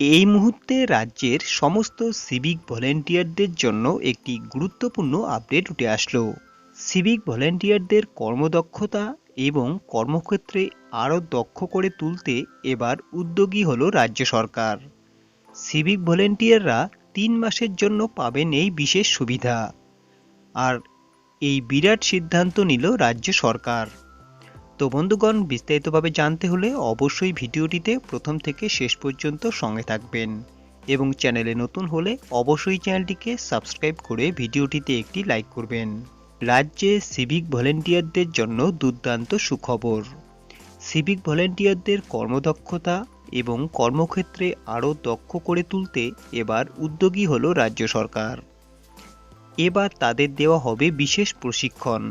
এই মুহূর্তে রাজ্যের সমস্ত সিভিক ভলেন্টিয়ারদের জন্য একটি গুরুত্বপূর্ণ আপডেট উঠে আসলো। সিভিক ভলেন্টিয়ারদের কর্মদক্ষতা এবং কর্মক্ষেত্রে আরও দক্ষ করে তুলতে এবার উদ্যোগী হলো রাজ্য সরকার। সিভিক ভলেন্টিয়াররা তিন মাসের জন্য পাবেন এই বিশেষ সুবিধা। আর এই বিরাট সিদ্ধান্ত নিল রাজ্য সরকার। তো বন্ধুগণ, বিস্তারিতভাবে জানতে হলে অবশ্যই ভিডিওটিতে প্রথম থেকে শেষ পর্যন্ত সঙ্গে থাকবেন এবং চ্যানেলে নতুন হলে অবশ্যই চ্যানেলটিকে সাবস্ক্রাইব করে ভিডিওটিতে একটি লাইক করবেন। রাজ্যে সিভিক ভলেন্টিয়ারদের জন্য দুর্দান্ত সুখবর। সিভিক ভলেন্টিয়ারদের কর্মদক্ষতা এবং কর্মক্ষেত্রে আরও দক্ষ করে তুলতে এবার উদ্যোগী হল রাজ্য সরকার। এবার তাদের দেওয়া হবে বিশেষ প্রশিক্ষণ।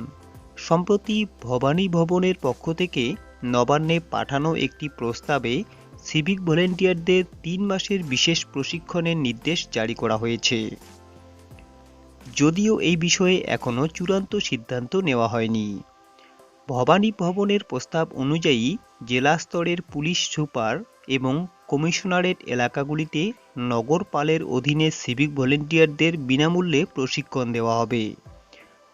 সম্প্রতি ভবানী ভবনের পক্ষ থেকে নবান্নে পাঠানো একটি প্রস্তাবে সিভিক ভলেন্টিয়ারদের তিন মাসের বিশেষ প্রশিক্ষণের নির্দেশ জারি করা হয়েছে। যদিও এই বিষয়ে এখনও চূড়ান্ত সিদ্ধান্ত নেওয়া হয়নি। ভবানী ভবনের প্রস্তাব অনুযায়ী জেলা স্তরের পুলিশ সুপার এবং কমিশনারেট এলাকাগুলিতে নগরপালের অধীনে সিভিক ভলেন্টিয়ারদের বিনামূল্যে প্রশিক্ষণ দেওয়া হবে।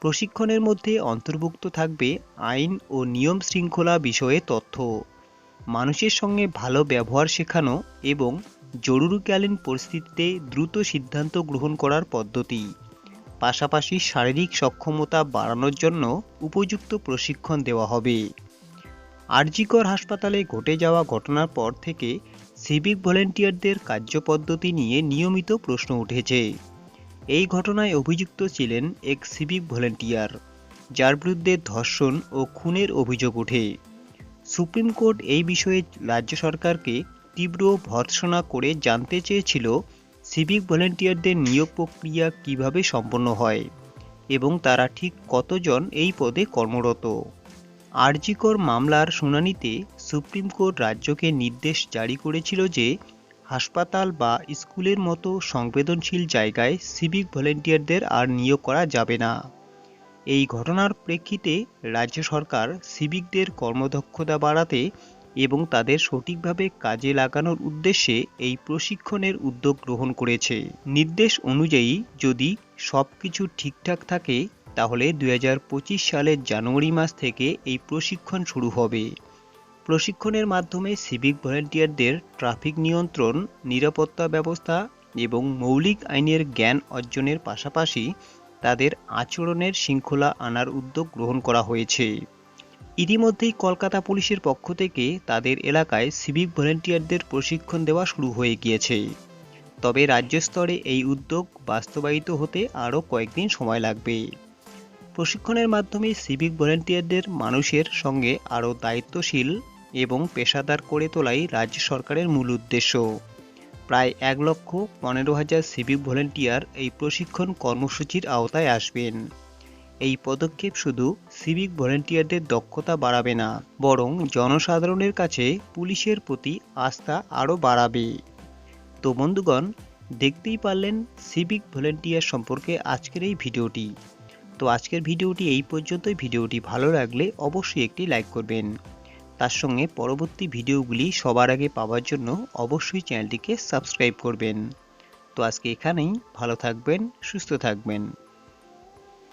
প্রশিক্ষণের মধ্যে অন্তর্ভুক্ত থাকবে আইন ও নিয়ম শৃঙ্খলা বিষয়ে তথ্য, মানুষের সঙ্গে ভালো ব্যবহার শেখানো এবং জরুরিকালীন পরিস্থিতিতে দ্রুত সিদ্ধান্ত গ্রহণ করার পদ্ধতি, পাশাপাশি শারীরিক সক্ষমতা বাড়ানোর জন্য উপযুক্ত প্রশিক্ষণ দেওয়া হবে। আরজিকর হাসপাতালে ঘটে যাওয়া ঘটনার পর থেকে সিভিক ভলেন্টিয়ারদের কার্যপদ্ধতি নিয়ে নিয়মিত প্রশ্ন উঠেছে। এই ঘটনায় অভিযুক্ত ছিলেন এক সিভিক ভলেন্টিয়ার, যার বিরুদ্ধে ধর্ষণ ও খুনের অভিযোগ ওঠে। সুপ্রিম কোর্ট এই বিষয়ে রাজ্য সরকারকে তীব্র ভর্ৎসনা করে জানতে চেয়েছিল সিভিক ভলেন্টিয়ারদের নিয়োগ প্রক্রিয়া কীভাবে সম্পন্ন হয় এবং তারা ঠিক কতজন এই পদে কর্মরত। আরজিকর মামলার শুনানিতে সুপ্রিম কোর্ট রাজ্যকে নির্দেশ জারি করেছিল যে হাসপাতাল বা স্কুলের মতো সংবেদনশীল জায়গায় সিভিক ভলেন্টিয়ারদের আর নিয়োগ করা যাবে না। এই ঘটনার প্রেক্ষিতে রাজ্য সরকার সিভিকদের কর্মদক্ষতা বাড়াতে এবং তাদের সঠিকভাবে কাজে লাগানোর উদ্দেশ্যে এই প্রশিক্ষণের উদ্যোগ গ্রহণ করেছে। নির্দেশ অনুযায়ী যদি সব কিছু ঠিকঠাক থাকে, তাহলে দু হাজার পঁচিশ সালের জানুয়ারি মাস থেকে এই প্রশিক্ষণ শুরু হবে। প্রশিক্ষণের মাধ্যমে সিভিক ভলেন্টিয়ারদের ট্রাফিক নিয়ন্ত্রণ, নিরাপত্তা ব্যবস্থা এবং মৌলিক আইনের জ্ঞান অর্জনের পাশাপাশি তাদের আচরণের শৃঙ্খলা আনার উদ্যোগ গ্রহণ করা হয়েছে। ইতিমধ্যেই কলকাতা পুলিশের পক্ষ থেকে তাদের এলাকায় সিভিক ভলেন্টিয়ারদের প্রশিক্ষণ দেওয়া শুরু হয়ে গিয়েছে। তবে রাজ্য স্তরে এই উদ্যোগ বাস্তবায়িত হতে আরও কয়েকদিন সময় লাগবে। প্রশিক্ষণের মাধ্যমে সিভিক ভলেন্টিয়ারদের মানুষের সঙ্গে আরও দায়িত্বশীল এবং পেশাদার করে তোলাই রাজ্য সরকারের মূল উদ্দেশ্য। প্রায় এক লক্ষ পনেরো হাজার সিভিক ভলেন্টিয়ার এই প্রশিক্ষণ কর্মসূচির আওতায় আসবেন। এই পদক্ষেপ শুধু সিভিক ভলেন্টিয়ারদের দক্ষতা বাড়াবে না, বরং জনসাধারণের কাছে পুলিশের প্রতি আস্থা আরও বাড়াবে। তো বন্ধুগণ, দেখতেই পারলেন সিভিক ভলেন্টিয়ার সম্পর্কে আজকের এই ভিডিওটি। তো আজকের ভিডিওটি এই পর্যন্তই। ভিডিওটি ভালো লাগলে অবশ্যই একটি লাইক করবেন। তার সঙ্গে পরবর্তী ভিডিওগুলি সবার আগে পাওয়ার জন্য অবশ্যই চ্যানেলটিকে সাবস্ক্রাইব করবেন। তো আজকে এখানেই, ভালো থাকবেন, সুস্থ থাকবেন।